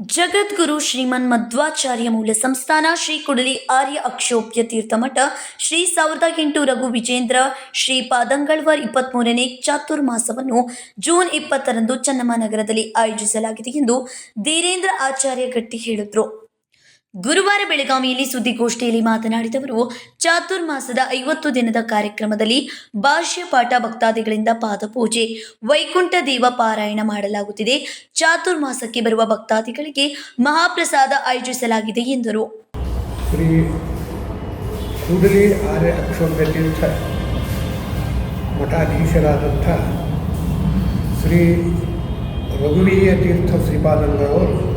ಜಗದ್ಗುರು ಶ್ರೀಮನ್ ಮಧ್ವಾಚಾರ್ಯ ಮೂಲ ಸಂಸ್ಥಾನ ಶ್ರೀ ಕುಡಲಿ ಆರ್ಯ ಅಕ್ಷೋಭ್ಯ ತೀರ್ಥಮಠ ಶ್ರೀ ಸಾವಿರದ ಎಂಟು ರಘು ವಿಜೇಂದ್ರ ಶ್ರೀ ಪಾದಂಗಳ್ವರ್ ಇಪ್ಪತ್ತ್ ಮೂರನೇ ಚಾತುರ್ಮಾಸವನ್ನು ಜೂನ್ ಇಪ್ಪತ್ತರಂದು ಚನ್ನಮ್ಮನಗರದಲ್ಲಿ ಆಯೋಜಿಸಲಾಗಿದೆ ಎಂದು ಧೀರೇಂದ್ರ ಆಚಾರ್ಯ ಗಟ್ಟಿ ಹೇಳಿದರು. ಗುರುವಾರ ಬೆಳಗಾವಿಯಲ್ಲಿ ಸುದ್ದಿಗೋಷ್ಠಿಯಲ್ಲಿ ಮಾತನಾಡಿದವರು ಚಾತುರ್ಮಾಸದ ಐವತ್ತು ದಿನದ ಕಾರ್ಯಕ್ರಮದಲ್ಲಿ ಭಾಷ್ಯ ಪಾಠ ಭಕ್ತಾದಿಗಳಿಂದ ಪಾದಪೂಜೆ, ವೈಕುಂಠ ದೇವ ಪಾರಾಯಣ ಮಾಡಲಾಗುತ್ತಿದೆ. ಚಾತುರ್ಮಾಸಕ್ಕೆ ಬರುವ ಭಕ್ತಾದಿಗಳಿಗೆ ಮಹಾಪ್ರಸಾದ ಆಯೋಜಿಸಲಾಗಿದೆ ಎಂದರು. ಮಠಾಧೀಶರಾದಂಥ ಶ್ರೀ ರಘುವೀಯ ತೀರ್ಥ ಶ್ರೀಪಾದಂಗಳವರು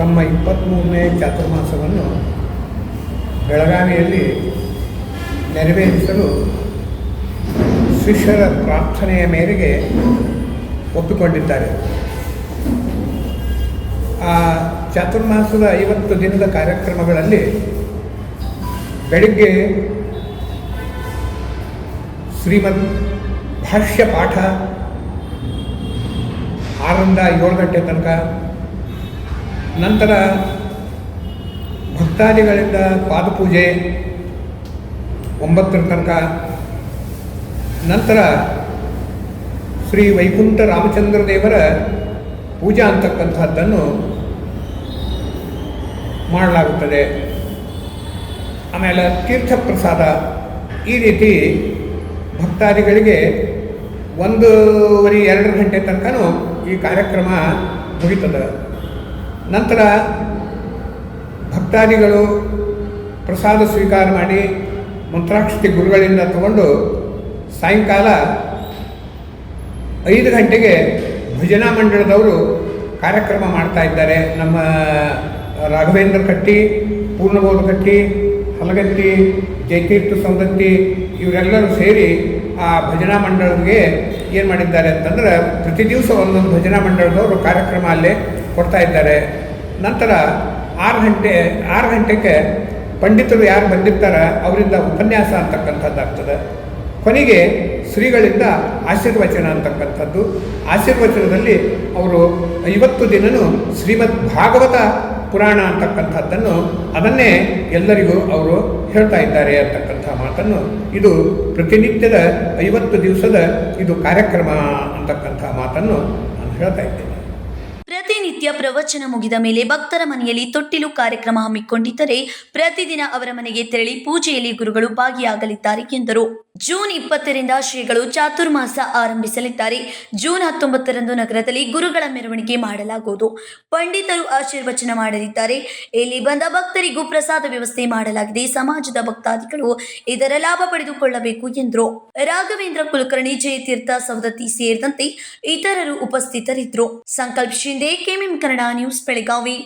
ತಮ್ಮ ಇಪ್ಪತ್ತ್ಮೂರನೇ ಚಾತುರ್ಮಾಸವನ್ನು ಬೆಳಗಾವಿಯಲ್ಲಿ ನೆರವೇರಿಸಲು ಶಿಷ್ಯರ ಪ್ರಾರ್ಥನೆಯ ಮೇರೆಗೆ ಒಪ್ಪಿಕೊಂಡಿದ್ದಾರೆ. ಆ ಚಾತುರ್ಮಾಸದ ಐವತ್ತು ದಿನದ ಕಾರ್ಯಕ್ರಮಗಳಲ್ಲಿ ಬೆಳಿಗ್ಗೆ ಶ್ರೀಮದ್ ಭಾಷ್ಯ ಪಾಠ ಆರರಿಂದ ಏಳು ಗಂಟೆ ತನಕ ನಂತರ ಭಕ್ತಾದಿಗಳಿಂದ ಪಾದಪೂಜೆ ಒಂಬತ್ತರ ತನಕ. ನಂತರ ಶ್ರೀ ವೈಕುಂಠ ರಾಮಚಂದ್ರ ದೇವರ ಪೂಜಾ ಅಂತಕ್ಕಂಥದ್ದನ್ನು ಮಾಡಲಾಗುತ್ತದೆ. ಆಮೇಲೆ ತೀರ್ಥ ಪ್ರಸಾದ ಈ ರೀತಿ ಭಕ್ತಾದಿಗಳಿಗೆ ಒಂದೂವರೆ, ಎರಡು ಗಂಟೆ ತನಕನೂ ಈ ಕಾರ್ಯಕ್ರಮ ಮುಗಿತದೆ. ನಂತರ ಭಕ್ತಾದಿಗಳು ಪ್ರಸಾದ ಸ್ವೀಕಾರ ಮಾಡಿ ಮಂತ್ರಾಕ್ಷತೆ ಗುರುಗಳಿಂದ ತಗೊಂಡು ಸಾಯಂಕಾಲ ಐದು ಗಂಟೆಗೆ ಭಜನಾ ಮಂಡಳದವರು ಕಾರ್ಯಕ್ರಮ ಮಾಡ್ತಾ ಇದ್ದಾರೆ. ನಮ್ಮ ರಾಘವೇಂದ್ರ ಕಟ್ಟಿ, ಪೂರ್ಣಬೋಧ ಕಟ್ಟಿ ಹಲಗತ್ತಿ ಜಯತೀರ್ಥ ಸೌದತ್ತಿ ಇವರೆಲ್ಲರೂ ಸೇರಿ ಆ ಭಜನಾ ಮಂಡಳಿಗೆ ಏನು ಮಾಡಿದ್ದಾರೆ ಅಂತಂದ್ರೆ ಪ್ರತಿ ದಿವಸ ಒಂದೊಂದು ಭಜನಾ ಮಂಡಳದವರು ಕಾರ್ಯಕ್ರಮ ಅಲ್ಲೇ ಕೊಡ್ತಾ ಇದ್ದಾರೆ. ನಂತರ ಆರು ಗಂಟೆ, ಆರು ಗಂಟೆಗೆ ಪಂಡಿತರು ಯಾರು ಬಂದಿರ್ತಾರೆ ಅವರಿಂದ ಉಪನ್ಯಾಸ ಅಂತಕ್ಕಂಥದ್ದಾಗ್ತದೆ ಕೊನೆಗೆ ಶ್ರೀಗಳಿಂದ ಆಶೀರ್ವಚನ ಅಂತಕ್ಕಂಥದ್ದು. ಆಶೀರ್ವಚನದಲ್ಲಿ ಅವರು ಐವತ್ತು ದಿನನೂ ಶ್ರೀಮದ್ ಭಾಗವತ ಪುರಾಣ ಅಂತಕ್ಕಂಥದ್ದನ್ನು ಅದನ್ನೇ ಎಲ್ಲರಿಗೂ ಅವರು ಹೇಳ್ತಾ ಇದ್ದಾರೆ ಅಂತಕ್ಕಂಥ ಮಾತನ್ನು ಇದು ಪ್ರತಿನಿತ್ಯದ ಐವತ್ತು ದಿವಸದ ಇದು ಕಾರ್ಯಕ್ರಮ ಅಂತಕ್ಕಂಥ ಮಾತನ್ನು ನಾನು ಹೇಳ್ತಾ ಇದ್ದೇನೆ. ಪ್ರತಿನಿತ್ಯ ಪ್ರವಚನ ಮುಗಿದ ಮೇಲೆ ಭಕ್ತರ ಮನೆಯಲ್ಲಿ ತೊಟ್ಟಿಲು ಕಾರ್ಯಕ್ರಮ ಹಮ್ಮಿಕೊಂಡಿದ್ದರೆ ಪ್ರತಿದಿನ ಅವರ ಮನೆಗೆ ತೆರಳಿ ಪೂಜೆಯಲ್ಲಿ ಗುರುಗಳು ಭಾಗಿಯಾಗಲಿದ್ದಾರೆ ಎಂದರು. ಜೂನ್ ಇಪ್ಪತ್ತರಿಂದ ಶ್ರೀಗಳು ಚಾತುರ್ಮಾಸ ಆರಂಭಿಸಲಿದ್ದಾರೆ. ಜೂನ್ ಹತ್ತೊಂಬತ್ತರಂದು ನಗರದಲ್ಲಿ ಗುರುಗಳ ಮೆರವಣಿಗೆ ಮಾಡಲಾಗುವುದು. ಪಂಡಿತರು ಆಶೀರ್ವಚನ ಮಾಡಲಿದ್ದಾರೆ. ಇಲ್ಲಿ ಬಂದ ಭಕ್ತರಿಗೂ ಪ್ರಸಾದ ವ್ಯವಸ್ಥೆ ಮಾಡಲಾಗಿದೆ. ಸಮಾಜದ ಭಕ್ತಾದಿಗಳು ಇದರ ಲಾಭ ಪಡೆದುಕೊಳ್ಳಬೇಕು ಎಂದರು. ರಾಘವೇಂದ್ರ ಕುಲಕರ್ಣಿ ಜಯತೀರ್ಥ ಸವದತ್ತಿ ಸೇರಿದಂತೆ ಇತರರು ಉಪಸ್ಥಿತರಿದ್ದರು. Sankalp Shinde M Kannada news Belagavi